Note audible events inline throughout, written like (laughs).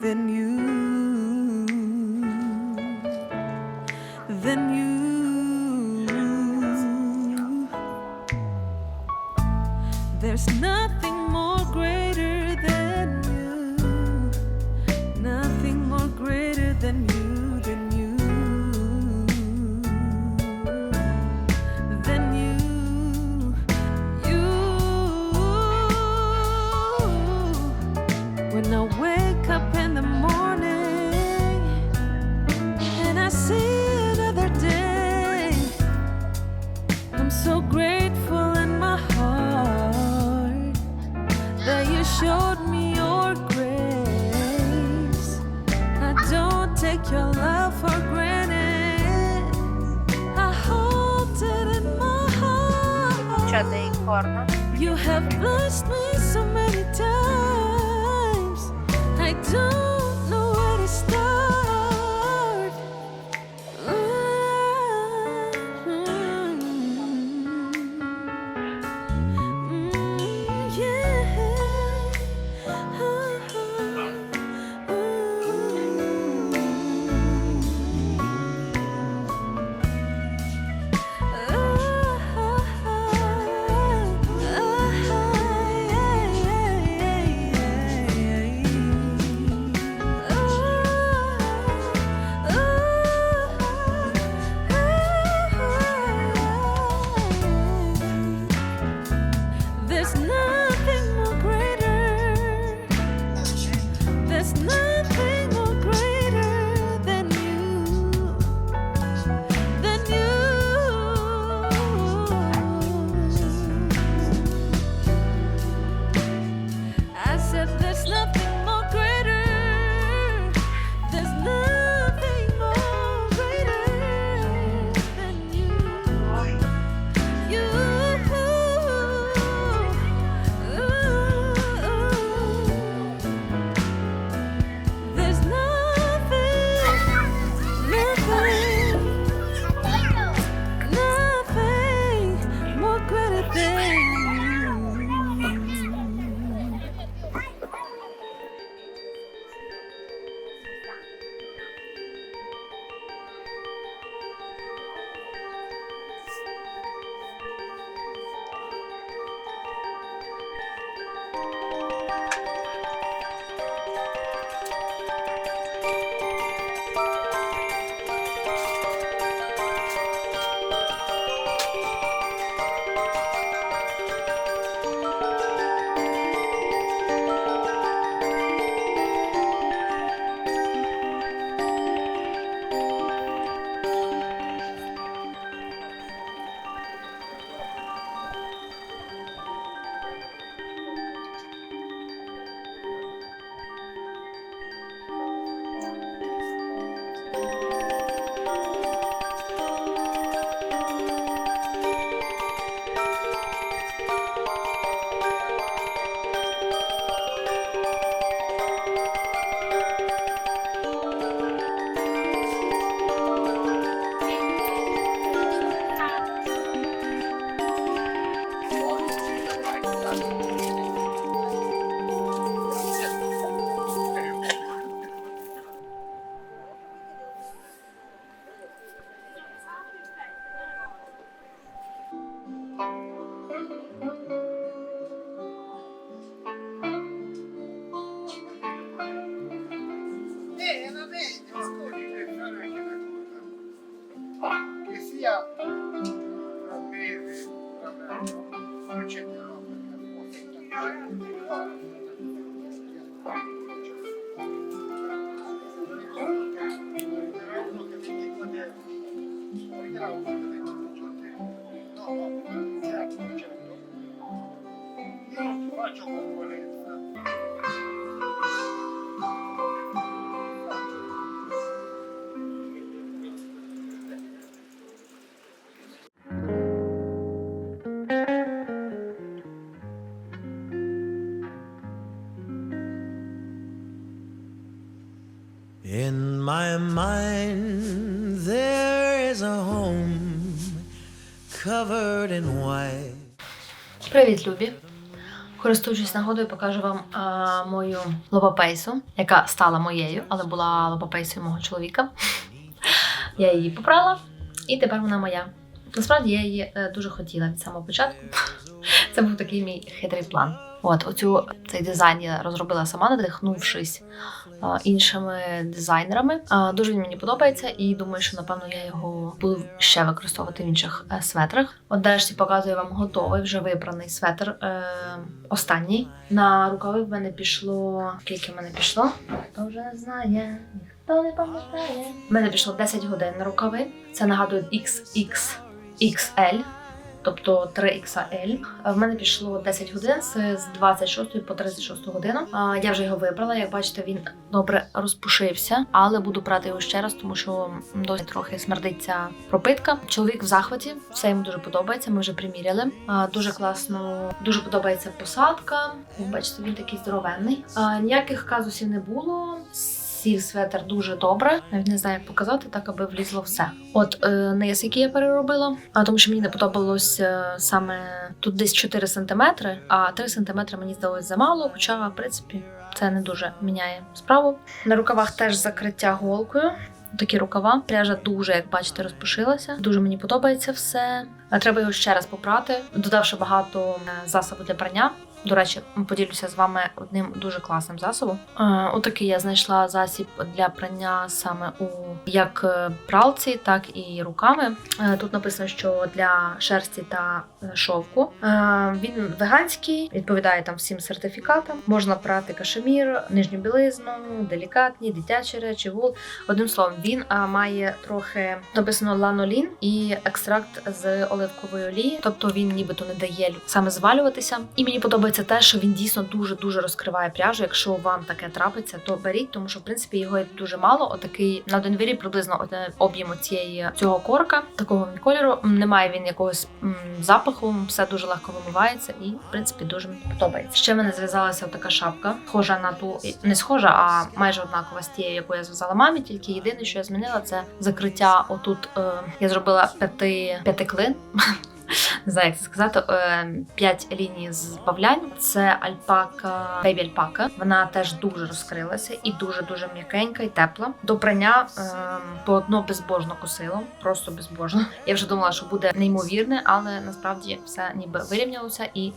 than you, than you. There's nothing. Дуже ікорна. You have blessed me so many times. I don't know where to start. Mind, there is a home covered in white. Привіт, любі! Користуючись нагодою, покажу вам а, мою лопапейсу, яка стала моєю, але була лопапейсою мого чоловіка. (laughs) Я її попрала, і тепер вона моя. Насправді я її е, дуже хотіла від самого початку. (laughs) Це був такий мій хитрий план. От оцю цей дизайн я розробила сама, надихнувшись іншими дизайнерами. Дуже він мені подобається, і думаю, що напевно я його буду ще використовувати в інших е, светрах. Нарешті показую вам готовий вже вибраний светр. Е, останній на рукави в мене пішло. Скільки в мене пішло? Хто вже не знає, ніхто не пам'ятає. В мене пішло 10 годин на рукави. Це нагадує XXXL тобто 3XL. В мене пішло 10 годин з з 26 по 36 годину. А, Я вже його вибрала. Як бачите, він добре розпушився, але буду прати його ще раз, тому що досі трохи смердиться пропитка. Чоловік в захваті, все йому дуже подобається. Ми вже приміряли. Дуже класно, дуже подобається посадка. Бачите, він такий здоровенний. Ніяких казусів не було. Сів светр дуже добре. Навіть не знаю, як показати, так аби влізло все. От е, низ, який я переробила, а тому що мені не подобалось е, саме тут десь 4 см, а 3 см мені здалось замало, хоча, в принципі, це не дуже міняє справу. На рукавах теж закриття голкою. Такі рукава. Пряжа дуже, як бачите, розпушилася. Дуже мені подобається все. Е, Треба його ще раз попрати, додавши багато е, засобу для прання. До речі, поділюся з вами одним дуже класним засобом. Е, Отакий я знайшла засіб для прання саме у як пралці, так і руками. Тут написано, що для шерсті та шовку. Він веганський, відповідає там всім сертифікатам. Можна прати кашемір, нижню білизну, делікатні, дитячі речі, вул. Одним словом, він має трохи написано ланолін і екстракт з оливкової олії, тобто він нібито не дає саме звалюватися. І мені подобається те, що він дійсно дуже дуже розкриває пряжу. Якщо вам таке трапиться, то беріть, тому що в принципі його дуже мало. Отакий на один приблизно об'єму цієї цього корка, такого він кольору. Немає він якогось м, запаху, все дуже легко вимивається і в принципі дуже мені подобається. Ще мене зв'язалася така шапка, схожа на ту не схожа, а майже однакова з тією, яку я зв'язала мамі. Тільки єдине, що я змінила, це закриття. Отут е, я зробила п'яти п'яти клин. Не знаю, як це сказати. е, П'ять ліній збавлянь. Це альпака, бейбі альпака. Вона теж дуже розкрилася і дуже дуже м'якенька і тепла. До прання е, по одно безбожно косило, просто безбожно. Я вже думала, що буде неймовірне, але насправді все ніби вирівнялося і.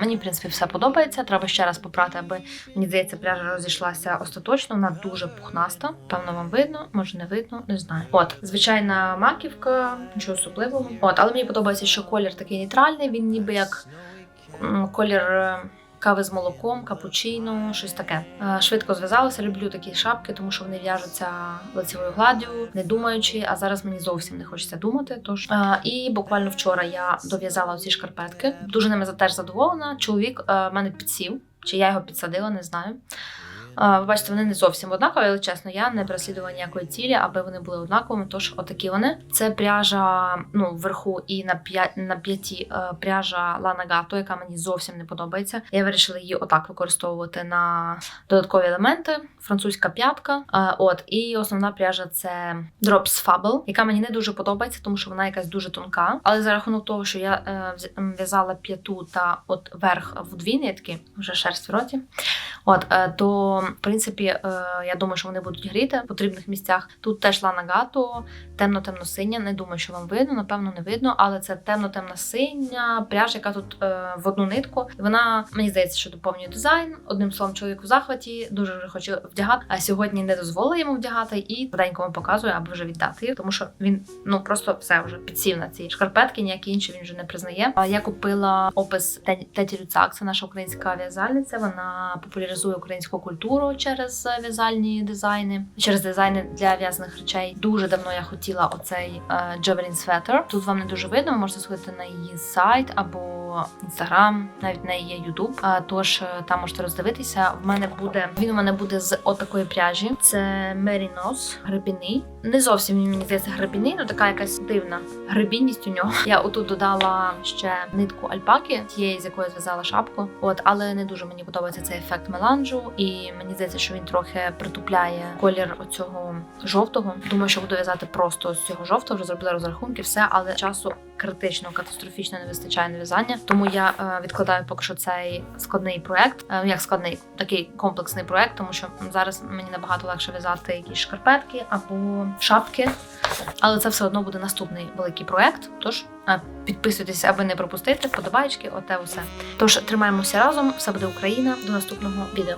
Мені, в принципі, все подобається. Треба ще раз попрати, аби мені здається, пряжа розійшлася остаточно. Вона дуже пухнаста. Певно, вам видно, може не видно, не знаю. От, звичайна маківка, нічого особливого. От, але мені подобається, що колір такий нейтральний. Він ніби як колір. Кави з молоком, капучино, щось таке. Е, Швидко зв'язалася. Люблю такі шапки, тому що вони в'яжуться лицевою гладдю, не думаючи. А зараз мені зовсім не хочеться думати. Тож Е, і буквально вчора я дов'язала ці шкарпетки. Дуже ними теж задоволена. Чоловік е, мене підсів, чи я його підсадила, не знаю. Ви бачите, вони не зовсім однакові, але чесно, я не переслідувала ніякої цілі, аби вони були однаковими. Тож, отакі вони. Це пряжа ну, вверху і на п'я... на п'яті е, пряжа Lana Gato, яка мені зовсім не подобається. Я вирішила її отак використовувати на додаткові елементи. Французька п'ятка. Е, От, і основна пряжа це Drops Fable, яка мені не дуже подобається, тому що вона якась дуже тонка. Але за рахунок того, що я е, в'язала п'яту та от верх в дві нитки, вже шерсть в роті. От е, в принципі е, я думаю, що вони будуть гріти в потрібних місцях. Тут теж Lana Gato, темно-темно-синя. Не думаю, що вам видно, напевно, не видно, але це темно-темна синя пряжа, яка тут е, в одну нитку. Вона мені здається, що доповнює дизайн. Одним словом, чоловік у захваті дуже хоче вдягати. А сьогодні не дозволила йому вдягати і швиденько вам показує, аби вже віддати тому що він ну просто все вже підсів на ці шкарпетки, ніякі інші він вже не признає. Я купила опис Теті Люцак, це наша українська в'язальниця. Вона популяризує українську культуру через е, в'язальні дизайни, через дизайни для в'язаних речей. Дуже давно я хотіла оцей е, Javelin Sweater. Тут вам не дуже видно. Ви можете сходити на її сайт або інстаграм, навіть на її ютуб. А тож е, там можете роздивитися. В мене буде він у мене буде з отакої пряжі. Це Merino гребіний. Не зовсім мені здається гребіний, ну така якась дивна гребінність у нього. Я отут додала ще нитку альпаки, тієї з якої зв'язала шапку. От, але не дуже мені подобається цей ефект меланжу і Мені здається, що він трохи притупляє колір оцього жовтого. Думаю, що буду в'язати просто з цього жовтого. Вже зробила розрахунки, все, але часу критично, катастрофічно не вистачає на в'язання. Тому я е, відкладаю поки що цей складний проект. Е, як складний, такий комплексний проект, тому що зараз мені набагато легше в'язати якісь шкарпетки або шапки. Але це все одно буде наступний великий проект. Тож е, підписуйтесь, аби не пропустити. Подобаєчки, оте усе. Тож тримаємося разом. Все буде Україна. До наступного відео.